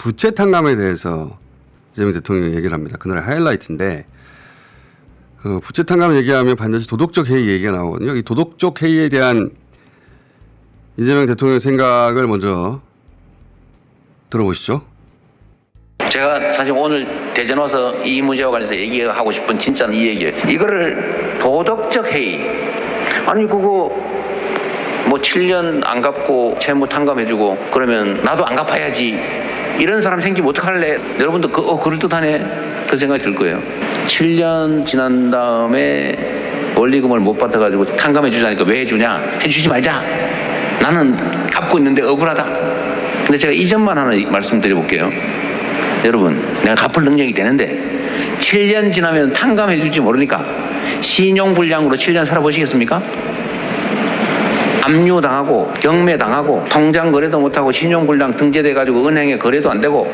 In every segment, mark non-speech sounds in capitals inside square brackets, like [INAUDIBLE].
부채 탕감에 대해서 이재명 대통령이 얘기를 합니다. 그날의 하이라이트인데 그 부채 탕감 얘기하면 반드시 도덕적 해이 얘기가 나오거든요. 이 도덕적 해이에 대한 이재명 대통령의 생각을 먼저 들어보시죠. 제가 사실 오늘 대전 와서 이 문제와 관련해서 얘기하고 싶은 진짜는 이 얘기예요. 이거를 도덕적 해이. 아니 그거 뭐 7년 안 갚고 채무 탕감해주고 그러면 나도 안 갚아야지. 이런 사람 생기면 어떡할래? 여러분도 그, 어, 그럴듯하네. 그 생각이 들 거예요. 7년 지난 다음에 원리금을 못 받아가지고 탕감해 주자니까 왜 해주냐? 해주지 말자. 나는 갚고 있는데 억울하다. 근데 제가 이 점만 하나 말씀드려볼게요. 여러분, 내가 갚을 능력이 되는데 7년 지나면 탕감해 줄지 모르니까 신용불량으로 7년 살아보시겠습니까? 압류 당하고 경매 당하고 통장 거래도 못하고 신용불량 등재돼 가지고 은행에 거래도 안 되고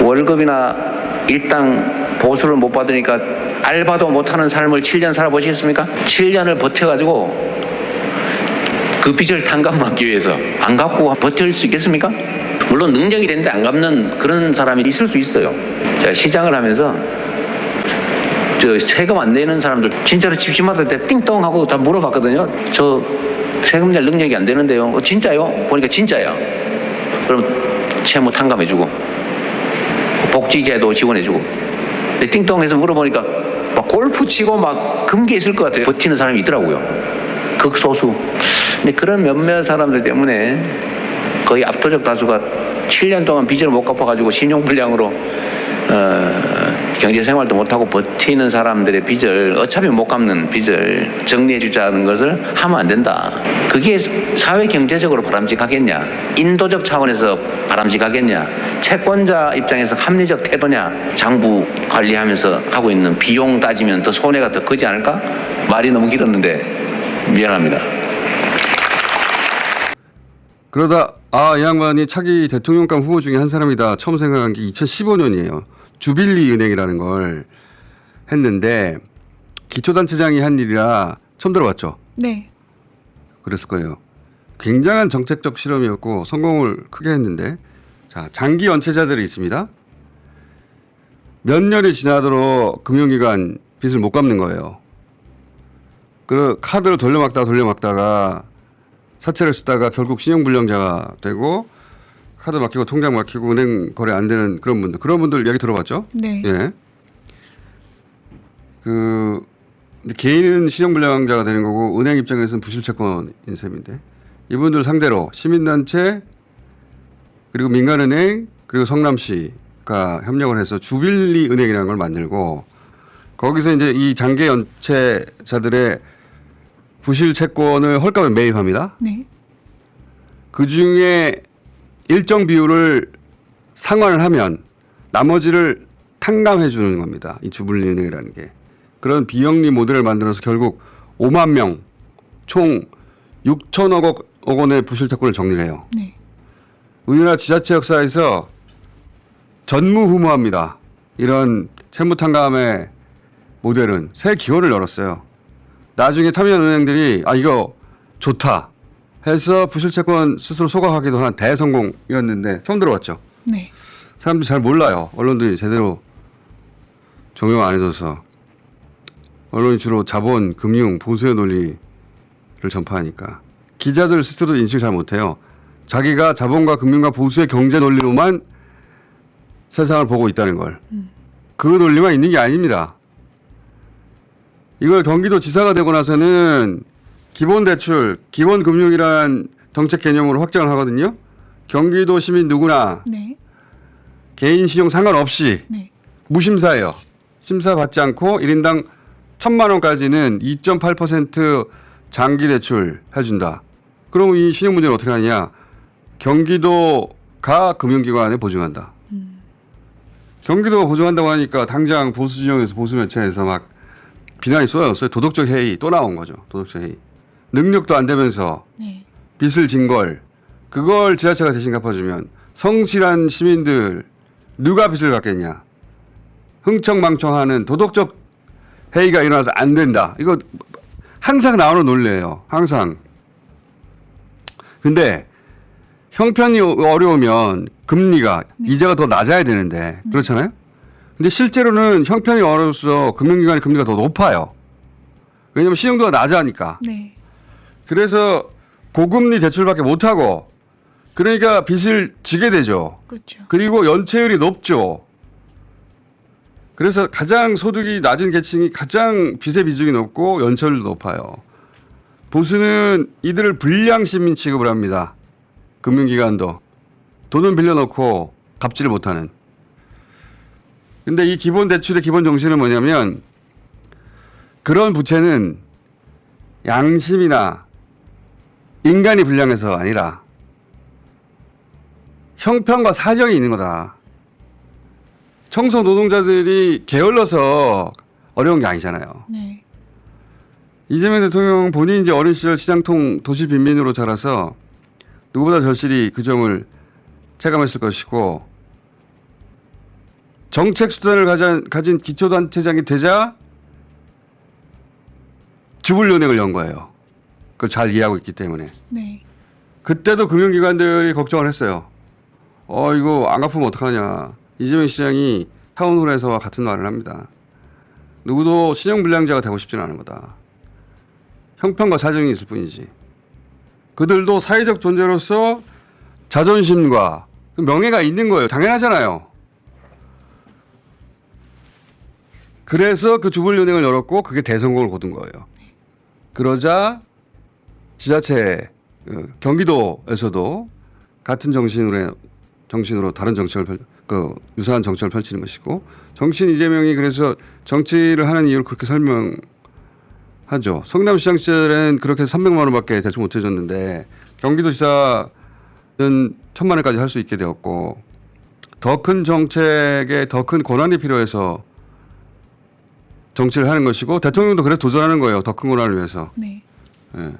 월급이나 일당 보수를 못 받으니까 알바도 못하는 삶을 7년 살아보시겠습니까? 7년을 버텨가지고 그 빚을 탕감받기 위해서 안 갚고 버틸 수 있겠습니까? 물론 능력이 되는데 안 갚는 그런 사람이 있을 수 있어요. 제가 시장을 하면서 저 세금 안 내는 사람들 진짜로 집집마다 때 띵동 하고 다 물어봤거든요. 저 세금 낼 능력이 안 되는데요. 어, 진짜요? 보니까 진짜야. 그럼 채무 탕감해주고 복지제도 지원해주고. 근데 띵동해서 물어보니까 막 골프 치고 막 금괴 있을 것 같아요. 버티는 사람이 있더라고요. 극소수. 근데 그런 몇몇 사람들 때문에 거의 압도적 다수가 7년 동안 빚을 못 갚아가지고 신용불량으로 어, 경제 생활도 못하고 버티는 사람들의 빚을 어차피 못 갚는 빚을 정리해 주자는 것을 하면 안 된다. 그게 사회 경제적으로 바람직하겠냐? 인도적 차원에서 바람직하겠냐? 채권자 입장에서 합리적 태도냐? 장부 관리하면서 하고 있는 비용 따지면 더 손해가 더 크지 않을까? 말이 너무 길었는데 미안합니다. 그러다 아 이 양반이 차기 대통령감 후보 중에 한 사람이다 처음 생각한 게 2015년이에요. 주빌리 은행이라는 걸 했는데 기초단체장이 한 일이라 처음 들어봤죠. 네. 그랬을 거예요. 굉장한 정책적 실험이었고 성공을 크게 했는데 자 장기 연체자들이 있습니다. 몇 년이 지나도록 금융기관 빚을 못 갚는 거예요. 그 카드를 돌려막다가 돌려막다가 사채를 쓰다가 결국 신용불량자가 되고 카드 막히고 통장 막히고 은행 거래 안 되는 그런 분들 그런 분들 얘기 들어봤죠? 네. 예. 그 개인은 신용불량자가 되는 거고 은행 입장에서는 부실채권인 셈인데 이분들 상대로 시민단체 그리고 민간은행 그리고 성남시가 협력을 해서 주빌리 은행이라는 걸 만들고 거기서 이제 이 장기 연체자들의 부실 채권을 헐값에 매입합니다. 네. 그 중에 일정 비율을 상환을 하면 나머지를 탕감해 주는 겁니다. 이 주불리은행이라는 게. 그런 비영리 모델을 만들어서 결국 5만 명, 총 6천억 원의 부실 채권을 정리를 해요. 네. 우리나라 지자체 역사에서 전무후무합니다. 이런 채무 탕감의 모델은 새 기호를 열었어요. 나중에 참여은행들이 아 이거 좋다 해서 부실채권 스스로 소각하기도 한 대성공이었는데 처음 들어봤죠. 네. 사람들이 잘 몰라요. 언론들이 제대로 적용 안 해줘서 언론이 주로 자본, 금융, 보수의 논리를 전파하니까 기자들 스스로 인식을 잘 못해요. 자기가 자본과 금융과 보수의 경제 논리로만 세상을 보고 있다는 걸. 그 논리만 있는 게 아닙니다. 이걸 경기도 지사가 되고 나서는 기본 대출, 기본 금융이란 정책 개념으로 확장을 하거든요. 경기도 시민 누구나 네. 개인 신용 상관없이 네. 무심사예요. 심사 받지 않고 1인당 1천만 원까지는 2.8% 장기 대출 해준다. 그럼 이 신용 문제는 어떻게 하냐? 경기도가 금융기관에 보증한다. 경기도가 보증한다고 하니까 당장 보수 진영에서 보수 매체에서 막 비난이 쏟아졌어요. 도덕적 해이 또 나온 거죠. 도덕적 해이. 능력도 안 되면서 네. 빚을 진 걸 그걸 지자체가 대신 갚아주면 성실한 시민들 누가 빚을 갚겠냐 흥청망청하는 도덕적 회의가 일어나서 안 된다 이거 항상 나오는 논리예요 항상 근데 형편이 어려우면 금리가 이자가 더 낮아야 되는데 그렇잖아요. 근데 실제로는 형편이 어려워서 금융기관의 금리가 더 높아요. 왜냐하면 신용도가 낮아니까. 네. 그래서 고금리 대출밖에 못 하고 그러니까 빚을 지게 되죠. 그렇죠. 그리고 연체율이 높죠. 그래서 가장 소득이 낮은 계층이 가장 빚의 비중이 높고 연체율도 높아요. 보수는 이들을 불량 시민 취급을 합니다. 금융기관도 돈은 빌려놓고 갚지를 못하는. 근데 이 기본 대출의 기본 정신은 뭐냐면 그런 부채는 양심이나 인간이 불량해서 아니라 형편과 사정이 있는 거다. 청소 노동자들이 게을러서 어려운 게 아니잖아요. 네. 이재명 대통령 본인이 이제 어린 시절 시장통 도시 빈민으로 자라서 누구보다 절실히 그 점을 체감했을 것이고 정책 수단을 가진, 가진 기초단체장이 되자 주불 연행을 연 거예요. 그걸 잘 이해하고 있기 때문에. 네. 그때도 금융기관들이 걱정을 했어요. 어, 이거 안 갚으면 어떡하냐. 이재명 시장이 타운홀에서와 같은 말을 합니다. 누구도 신용불량자가 되고 싶지는 않은 거다. 형편과 사정이 있을 뿐이지. 그들도 사회적 존재로서 자존심과 그 명예가 있는 거예요. 당연하잖아요. 그래서 그 주불연행을 열었고 그게 대성공을 거둔 거예요. 그러자 지자체 그 경기도에서도 같은 정신으로 정신으로 다른 정책을 펼, 그 유사한 정책을 펼치는 것이고 정신 이재명이 그래서 정치를 하는 이유를 그렇게 설명하죠. 성남시장 시절에는 그렇게 300만 원밖에 대출 못 해줬는데 경기도지사는 천만 원까지 할 수 있게 되었고 더 큰 정책에 더 큰 권한이 필요해서 정치를 하는 것이고 대통령도 그래 도전하는 거예요. 더 큰 권한을 위해서. 네. 예.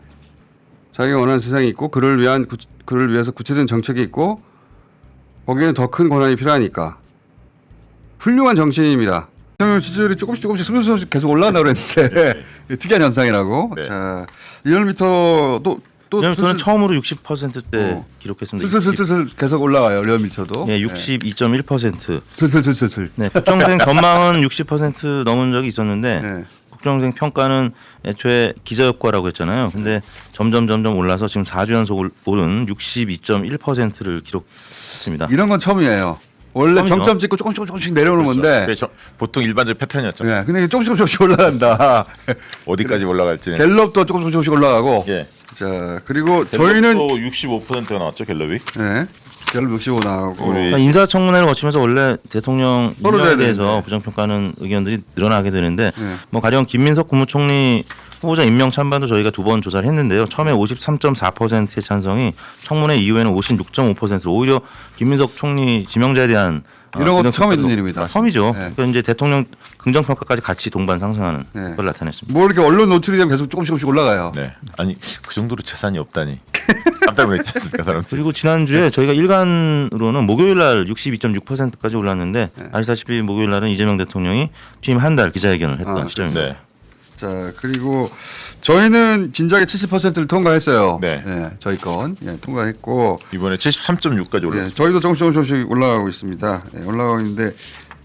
자기가 원하는 세상이 있고 그를 위한 구, 그를 위해서 구체적인 정책이 있고 거기에는 더 큰 권한이 필요하니까 훌륭한 정신입니다. 대통령 지지율이 조금씩 조금씩 슬슬 계속 올라간다 그랬는데 [LAUGHS] 특이한 현상이라고. 네. 자, 리얼미터도 또 왜냐면 저는 슬슬- 처음으로 60%대 어. 기록했습니다. 슬슬슬슬 계속 올라와요 리얼미터도. 네, 62.1%. 슬슬슬슬슬. 네, 국정생 전망은 60% 넘은 적이 있었는데 네. 국정생 평가는 애초에 기저 효과라고 했잖아요. 근데 점점 점점 올라서 지금 4주 연속 올- 오른 62.1%를 기록했습니다. 이런 건 처음이에요. 원래 처음이죠. 정점 찍고 조금씩 조금씩 내려오는 그렇죠. 건데. 네, 네, 저, 보통 일반적 패턴이었죠. 예, 근데 조금씩 조금씩 올라간다. [LAUGHS] 어디까지 올라갈지는. 갤럽도 조금씩 조금씩 올라가고. 예. 자 그리고 저희는 65%가 나왔죠 갤럽이. 네, 65 나오고. 우리- 그러니까 인사청문회를 거치면서 원래 대통령 돼야 대해서 되는데. 부정평가하는 의견들이 늘어나게 되는데 네. 뭐 가령 김민석 국무총리 후보자 임명 찬반도 저희가 두 번 조사를 했는데요. 처음에 53.4%의 찬성이 청문회 이후에는 56.5% 오히려 김민석 총리 지명자에 대한 어, 이런 것도 부정평가도 처음 있는 일입니다. 처음이죠. 네. 그러니까 이제 대통령 긍정평가까지 같이 동반 상승하는 네. 걸 나타냈습니다. 뭐 이렇게 언론 노출이 되면 계속 조금씩 조금씩 올라가요. 네. 아니 그 정도로 재산이 없다니. 깜짝 놀랐지 않습니까 사람? 그리고 지난주에 저희가 일간으로는 목요일 날 62.6%까지 올랐는데 네. 아시다시피 목요일 날은 이재명 대통령이 취임 한 달 기자회견을 했던 아, 시점입니다. 네. 자 그리고 저희는 진작에 70%를 통과했어요. 네. 예, 저희 건 예, 통과했고 이번에 73.6까지 예, 올랐어요. 저희도 조금씩 조금씩 올라가고 있습니다. 예, 올라가고 있는데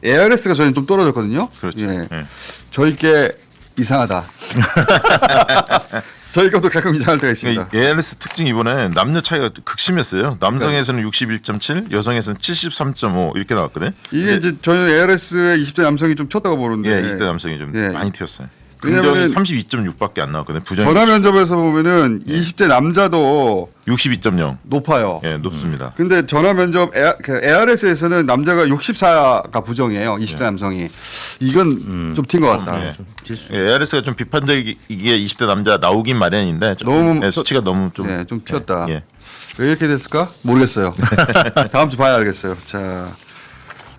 ARS가 저희는 좀 떨어졌거든요. 그렇죠. 예, 예. 저희 게 이상하다. [LAUGHS] 저희 것도 가끔 이상할 때가 있습니다. ALS 특징 이번에 남녀 차이가 극심했어요. 남성에서는 61.7, 여성에서는 73.5 이렇게 나왔거든요. 이게 이제 저는 ARS의 20대 남성이 좀 튀었다고 보는데 예, 20대 남성이 좀 예. 많이 튀었어요. 왜냐면은 긍정이 32.6밖에 안 나왔거든요. 부정이 전화 면접에서 보면은 예. 20대 남자도 62.0. 높아요. 예, 높습니다. 근데 전화 면접 ARS에서는 남자가 64가 부정이에요. 20대 남성이. 이건 좀 튄 것 같다. 예. 예, ARS가 좀 비판적이게 20대 남자 나오긴 마련인데 좀, 너무 예, 수치가 너무 좀 예, 좀 튀었다. 예. 왜 이렇게 됐을까? 모르겠어요. [LAUGHS] 다음 주 봐야 알겠어요. 자,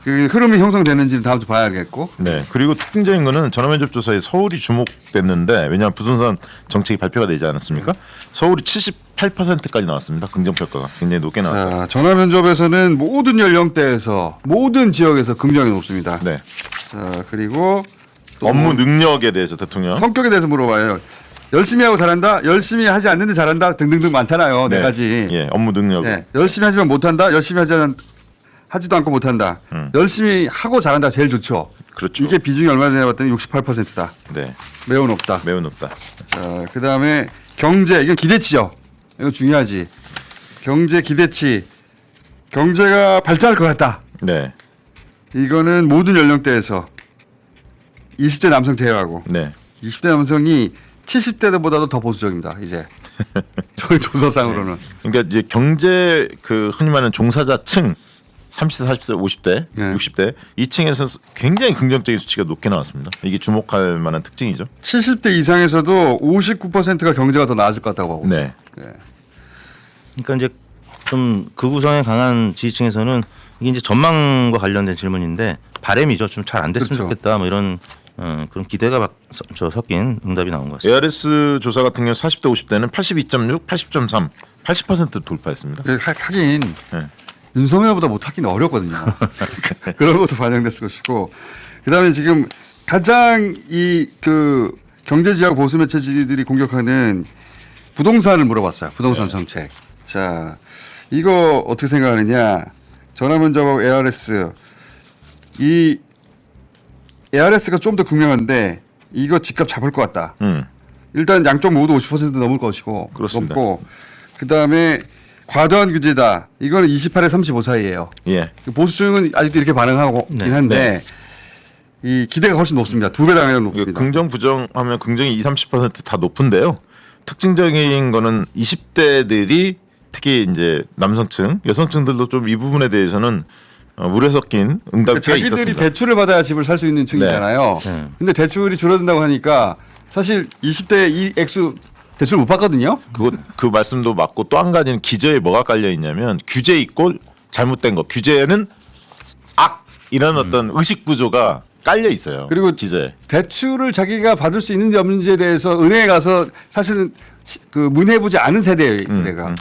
그 흐름이 형성되는지는 다음 주 봐야 알겠고. 네. 그리고 특징적인 거는 전화면접 조사에 서울이 주목됐는데 왜냐하면 부동산 정책이 발표가 되지 않았습니까? 서울이 78%까지 나왔습니다. 긍정 평가가 굉장히 높게 나왔죠. 자, 전화 면접에서는 모든 연령대에서 모든 지역에서 긍정이 높습니다. 네. 자, 그리고 또 업무 능력에 대해서 대통령 성격에 대해서 물어봐요. 열심히 하고 잘한다, 열심히 하지 않는데 잘한다 등등등 많잖아요. 네, 가지. 예, 업무 능력. 네, 열심히 하지만 못한다, 열심히 하지 않, 하지도 않고 못한다. 열심히 하고 잘한다 제일 좋죠. 음. 그렇죠. 이게 비중이 얼마나 되냐 봤더니 68%다. 네, 매우 높다. 매우 높다. 자, 그 다음에 경제, 이건 기대치죠. 이거 중요하지. 경제 기대치. 경제가 발전할 것 같다. 네, 이거는 모든 연령대에서 20대 남성 제외하고 네, 20대 남성이 70대보다도 더 보수적입니다. 이제 [LAUGHS] 저희 조사상으로는 그러니까 이제 경제 그 흔히 말하는 종사자층 30대, 40대, 50대, 네. 60대 이 층에서 굉장히 긍정적인 수치가 높게 나왔습니다. 이게 주목할 만한 특징이죠. 70대 이상에서도 59%가 경제가 더 나아질 것 같다고 하고. 네, 그러니까 이제 좀 극우성에 강한 지지층에서는 이게 이제 전망과 관련된 질문인데 바램이죠. 좀 잘 안 됐으면 그렇죠. 좋겠다. 뭐 이런 어, 그런 기대가 막 서- 저 섞인 응답이 나온 것 같습니다. ARS 조사 같은 경우 40대, 50대는 82.6, 80.3, 80% 돌파했습니다. 그 하- 하긴 네. 윤석열보다 못하기는 어렵거든요. [LAUGHS] 그런 것도 반영됐을 것이고 그다음에 지금 가장 이 그 경제 지역 보수 매체지들이 공격하는 부동산을 물어봤어요. 부동산 정책. 자 이거 어떻게 생각하느냐? 전화면접하고 ARS 이 ARS가 좀 더 극명한데 이거 집값 잡을 것 같다. 음, 일단 양쪽 모두 50% 넘을 것이고 그렇습니다. 넘고 그다음에 과도한 규제다. 이거는 28에 35 사이예요. 예, 보수층은 아직도 이렇게 반응하고 네. 있긴 한데 이 기대가 훨씬 높습니다. 두배 당연히 이거 높습니다. 긍정 부정하면 긍정이 2, 30%다 높은데요. 특징적인 거는 20대들이 특히 이제 남성층, 여성층들도 좀 이 부분에 대해서는 어, 우려 섞인 응답이 꽤 자기들이 있었습니다. 대출을 받아야 집을 살 수 있는 층이잖아요. 네. 근데 대출이 줄어든다고 하니까 사실 20대 이 액수 대출 못 받거든요. 그거 그 말씀도 맞고 또 한 가지는 기저에 뭐가 깔려 있냐면 규제 있고 잘못된 거 규제는 악 이런 어떤 의식 구조가 깔려 있어요. 그리고 기저에 대출을 자기가 받을 수 있는지 없는지에 대해서 은행에 가서 사실은 시- 그 문의해보지 않은 세대예요, 이 세대가. 음,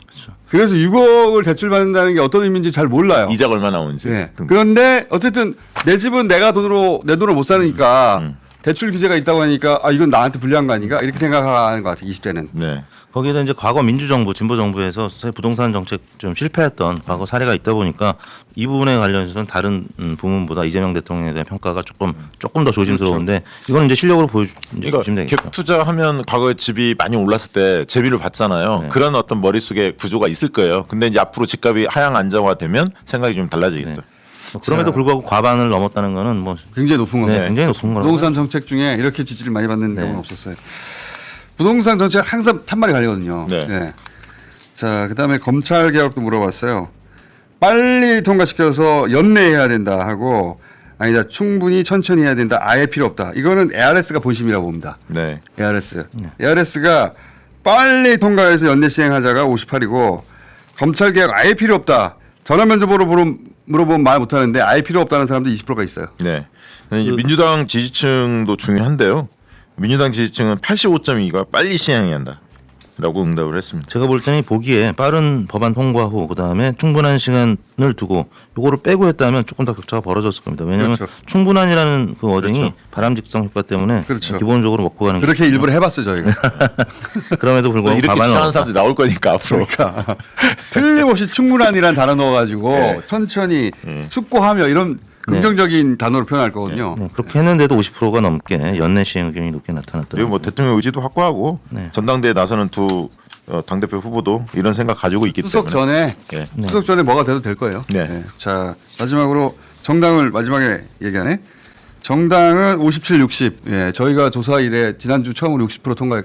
그래서 6억을 대출 받는다는 게 어떤 의미인지 잘 몰라요. 이자가 얼마 나오는지 네. 등- 그런데 어쨌든 내 집은 내가 돈으로 내 돈으로 못 사니까 음, 대출 규제가 있다고 하니까 아 이건 나한테 불리한 거 아닌가 이렇게 생각하는 것 같아요. 20대는. 네. 거기에다 이제 과거 민주정부, 진보정부에서 부동산 정책 좀 실패했던 과거 사례가 있다 보니까 이 부분에 관련해서는 다른 음, 부문보다 이재명 대통령에 대한 평가가 조금 조금 더 조심스러운데 이건 이제 실력으로 보여주면 그러니까 되겠죠. 갭 투자하면 과거에 집이 많이 올랐을 때 제비를 받잖아요. 네. 그런 어떤 머릿속에 구조가 있을 거예요. 근데 이제 앞으로 집값이 하향 안정화되면 생각이 좀 달라지겠죠. 뭐 그럼에도 불구하고 과반을 넘었다는 거는 뭐 굉장히 높은 네, 겁니다. 굉장히 높은 거라고. 부동산 정책 중에 이렇게 지지를 많이 받는 네. 경우는 없었어요. 부동산 정책 항상 찬말이 갈리거든요. 네. 자, 그다음에 검찰 개혁도 물어봤어요. 빨리 통과시켜서 연내해야 된다 하고 아니다 충분히 천천히 해야 된다 아예 필요 없다. 이거는 ARS가 본심이라고 봅니다. 네. ARS. ARS가 빨리 통과해서 연내 시행하자가 58이고 검찰 개혁 아예 필요 없다. 전화 면접으로 물어- 물어보면 말 못하는데 아예 필요 없다는 사람도 20%가 있어요. 네. 그 민주당 지지층도 중요한데요. 민주당 지지층은 85.2가 빨리 시행해야 한다. 라고 응답을 했습니다. 제가 볼 때는 보기에 빠른 법안 통과 후 그다음에 충분한 시간을 두고 요거를 빼고 했다면 조금 더 격차가 벌어졌을 겁니다. 왜냐하면 그렇죠. 충분한이라는 그 워딩이 그렇죠. 바람직성 효과 때문에 그렇죠. 기본적으로 먹고 가는 그렇게 일부러 해봤어요 저희가. [LAUGHS] 그럼에도 불구하고 이렇게 과반은 주장하는 없다. 사람들이 나올 거니까 앞으로. [LAUGHS] 틀림없이 충분한이라는 단어 넣어가지고 네. 천천히 숙고하며 이런 긍정적인 단어로 표현할 거거든요. 네, 그렇게 했는데도 50%가 넘게 연내 시행 의견이 높게 나타났더라고요. 그리고 뭐 대통령 의지도 확고하고 네. 전당대회 나서는 두 어, 당대표 후보도 이런 생각 가지고 있기 수석 때문에 전에 네. 수석 전에 뭐가 돼도 될 거예요. 네. 자 마지막으로 정당을 마지막에 얘기하네. 정당은 57, 60. 예, 저희가 조사 이래 지난주 처음으로 60% 통과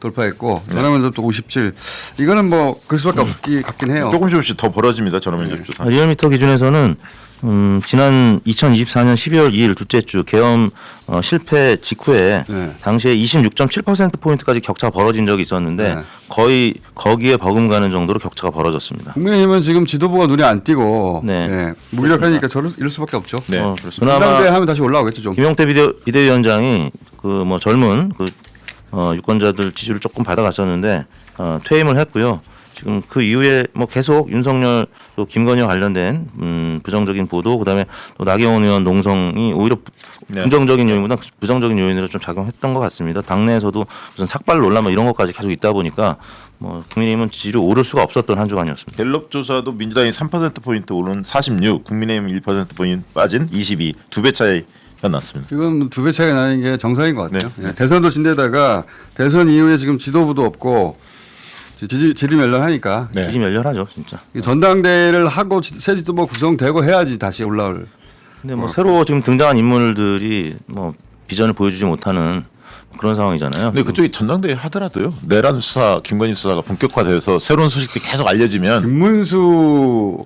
돌파했고 네. 전화면접도 또 57. 이거는 뭐 그럴 수밖에 음. 없기 같긴 해요. 조금씩 조금씩 더 벌어집니다. 전화면접 조사. 아, 리얼미터 기준에서는 음, 지난 2024년 12월 2일 둘째 주 계엄 어, 실패 직후에 네. 당시에 26.7% 포인트까지 격차가 벌어진 적이 있었는데 네. 거의 거기에 버금가는 정도로 격차가 벌어졌습니다. 국민의힘은 지금 지도부가 눈에 안 띄고 네. 예, 무기력하니까 저럴 이럴 수밖에 없죠. 네. 어, 그렇습니다. 그나마 하면 다시 올라오겠죠 좀. 김용태 비대, 비대위원장이 그 뭐 젊은 그 어, 유권자들 지지를 조금 받아갔었는데 어, 퇴임을 했고요. 지금 그 이후에 뭐 계속 윤석열 또 김건희와 관련된 음 부정적인 보도 그다음에 또 나경원 의원 농성이 오히려 부- 네. 긍정적인 요인보다 부정적인 요인으로 좀 작용했던 것 같습니다. 당내에서도 무슨 삭발 논란 뭐 이런 것까지 계속 있다 보니까 뭐 국민의힘은 지지율이 오를 수가 없었던 한 주간이었습니다. 갤럽 조사도 민주당이 3% 포인트 오른 46, 국민의힘 1% 포인트 빠진 22, 두 배 차이가 났습니다. 지금 두배 차이가 나는 게 정상인 것 같아요. 네. 예, 대선도 진데다가 대선 이후에 지금 지도부도 없고 지지, 지리멸렬하니까 네. 지지 멸렬하죠, 진짜. 이 전당대회를 하고 지- 새 지도부 구성되고 해야지 다시 올라올. 근데 뭐 새로 지금 등장한 인물들이 뭐 비전을 보여주지 못하는 그런 상황이잖아요. 근데 그쪽이 전당대회 하더라도요. 내란 수사, 김건희 수사가 본격화돼서 새로운 소식들이 계속 알려지면 김문수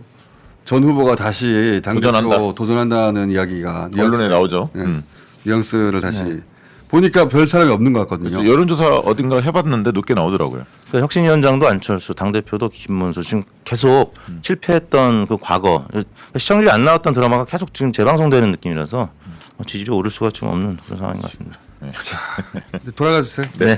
전 후보가 다시 당대표 도전한다. 도전한다는 이야기가 언론에 뉘앙스- 나오죠. 예, 음. 뉘앙스를 다시 보니까 별 사람이 없는 것 같거든요. 그래서 여론조사 어딘가 해봤는데 높게 나오더라고요. 그 혁신위원장도 안철수, 당 대표도 김문수 지금 계속 실패했던 그 과거 시청률이 안 나왔던 드라마가 계속 지금 재방송되는 느낌이라서 지지율이 오를 수가 지금 없는 그런 상황인 것 같습니다. 돌아가 주세요. 네.